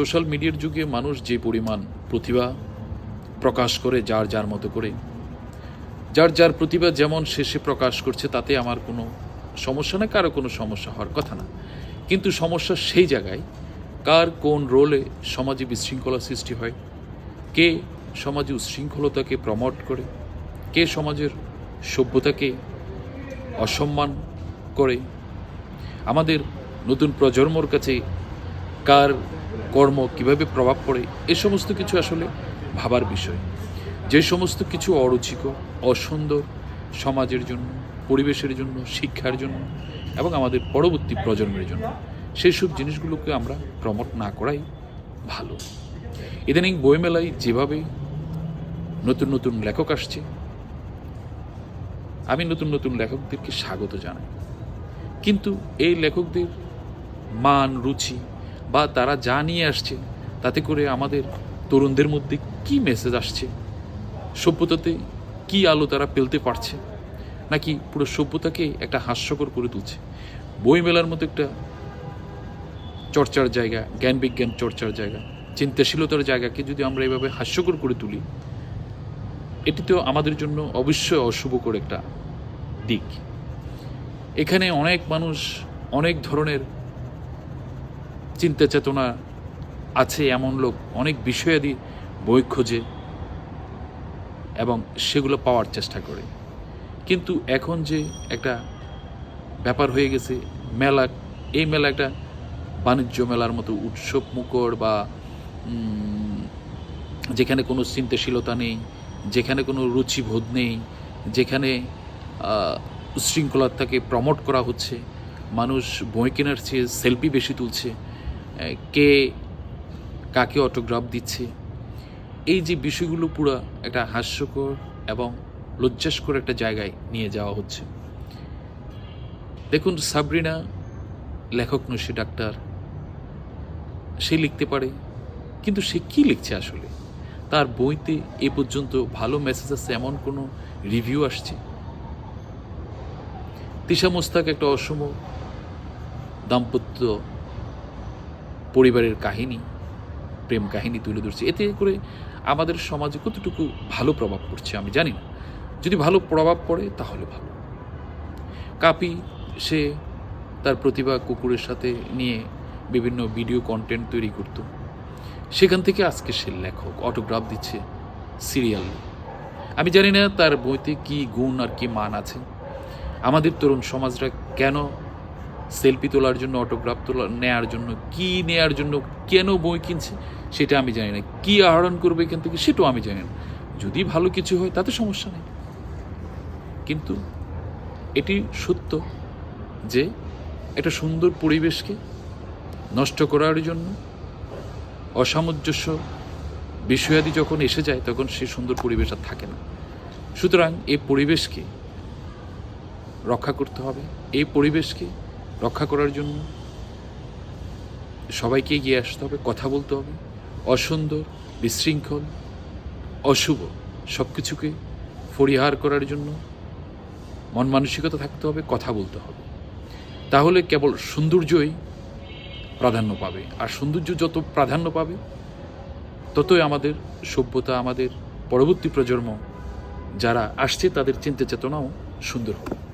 Social মিডিয়ার যুগে মানুষ যে পরিমাণ প্রতিভা প্রকাশ করে, যার যার মতো করে, যার যার প্রতিভা যেমন শেষে প্রকাশ করছে, তাতে আমার কোনো সমস্যা না, কারও কোনো সমস্যা হওয়ার কথা না। কিন্তু সমস্যা সেই জায়গায়, কার কোন রোলে সমাজে বিশৃঙ্খলা সৃষ্টি হয়, কে সমাজে উচ্ছৃঙ্খলতাকে প্রমোট করে, কে সমাজের সভ্যতাকে অসম্মান করে। আমাদের নতুন প্রজন্মর কাছে কার কর্ম, কীভাবে প্রভাব পড়ে, এ সমস্ত কিছু আসলে ভাবার বিষয়। যে সমস্ত কিছু অরুচিকর, অসুন্দর সমাজের জন্য, পরিবেশের জন্য, শিক্ষার জন্য এবং আমাদের পরবর্তী প্রজন্মের জন্য সেই সব জিনিসগুলোকে আমরা প্রমোট না করাই ভালো। ইদানিং বইমেলায় যেভাবে নতুন নতুন লেখক আসছে, আমি নতুন নতুন লেখকদেরকে স্বাগত জানাই। কিন্তু এই লেখকদের মান, রুচি বা তারা যা নিয়ে আসছে, তাতে করে আমাদের তরুণদের মধ্যে কি মেসেজ আসছে? সভ্যতাতে কি আলো তারা পেলতে পারছে? নাকি পুরো সভ্যতাকে একটা হাস্যকর করে তুলছে? বই মেলার মতো একটা চর্চার জায়গা, জ্ঞান বিজ্ঞান চর্চার জায়গা, চিন্তাশীলতার জায়গাকে যদি আমরা এভাবে হাস্যকর করে তুলি, এটি তো আমাদের জন্য অবশ্যই অশুভকর একটা দিক। এখানে অনেক মানুষ অনেক ধরনের চিন্তা চেতনা আছে এমন লোক অনেক বিষয়াদি বই খোঁজে এবং সেগুলো পাওয়ার চেষ্টা করে। কিন্তু এখন যে একটা ব্যাপার হয়ে গেছে মেলা এই মেলা একটা বাণিজ্য মেলার মতো উৎসব মুখর বা যেখানে কোনো চিন্তাশীলতা নেই যেখানে কোনো রুচিবোধ নেই যেখানে আহ, উচ্ছৃঙ্খলতাকে প্রমোট করা হচ্ছে মানুষ বই কেনার চেয়ে সেলফি বেশি তুলছে কে কাকে অটোগ্রাফ দিচ্ছে? এই যে বিষয়গুলো পুরো একটা হাস্যকর এবং লজ্জাস্কর একটা জায়গায় নিয়ে যাওয়া হচ্ছে। দেখুন, সাবরিনা লেখক নয়, সে ডাক্তার। সে লিখতে পারে, কিন্তু সে কি লিখছে আসলে? তার বইতে এ পর্যন্ত ভালো মেসেজ আছে এমন কোনো রিভিউ আসছে? তিশা মোস্তাক একটা অসম দাম্পত্য পরিবারের কাহিনী, প্রেম কাহিনী তুলে ধরছে। এতে করে আমাদের সমাজে কতটুকু ভালো প্রভাব পড়ছে আমি জানি না। যদি ভালো প্রভাব পড়ে, তাহলে ভালো। কাপি, সে তার প্রতিভা কুকুরের সাথে নিয়ে বিভিন্ন ভিডিও কন্টেন্ট তৈরি করত। সেখান থেকে আজকে সে লেখক অটোগ্রাফ দিচ্ছে সিরিয়াল আমি জানি না তার বইতে কি গুণ আর কি মান আছে। আমাদের তরুণ সমাজরা কেন সেলফি তোলার জন্য অটোগ্রাফ তোলা, নেয়ার জন্য, কি নেয়ার জন্য, কেন বই কিনছে, সেটা আমি জানি না। কি আহরণ করবে এখান থেকে, সেটাও আমি জানি না। যদি ভালো কিছু হয়, তাতে সমস্যা নেই। কিন্তু এটি সত্য যে, একটা সুন্দর পরিবেশকে নষ্ট করার জন্য অসামঞ্জস্য বিষয়াদি যখন এসে যায়, তখন সে সুন্দর পরিবেশ আর থাকে না। সুতরাং এই পরিবেশকে রক্ষা করতে হবে। এই পরিবেশকে রক্ষা করার জন্য। সবাইকে এগিয়ে আসতে হবে, কথা বলতে হবে। অসুন্দর, বিশৃঙ্খল, অশুভ সব কিছুকে পরিহার করার জন্য মন মানসিকতা থাকতে হবে, কথা বলতে হবে। তাহলে কেবল সৌন্দর্যই প্রাধান্য পাবে। আর সৌন্দর্য যত প্রাধান্য পাবে, ততই আমাদের সভ্যতা, আমাদের পরবর্তী প্রজন্ম, যারা আসছে তাদের চিন্তা চেতনাও সুন্দর হবে।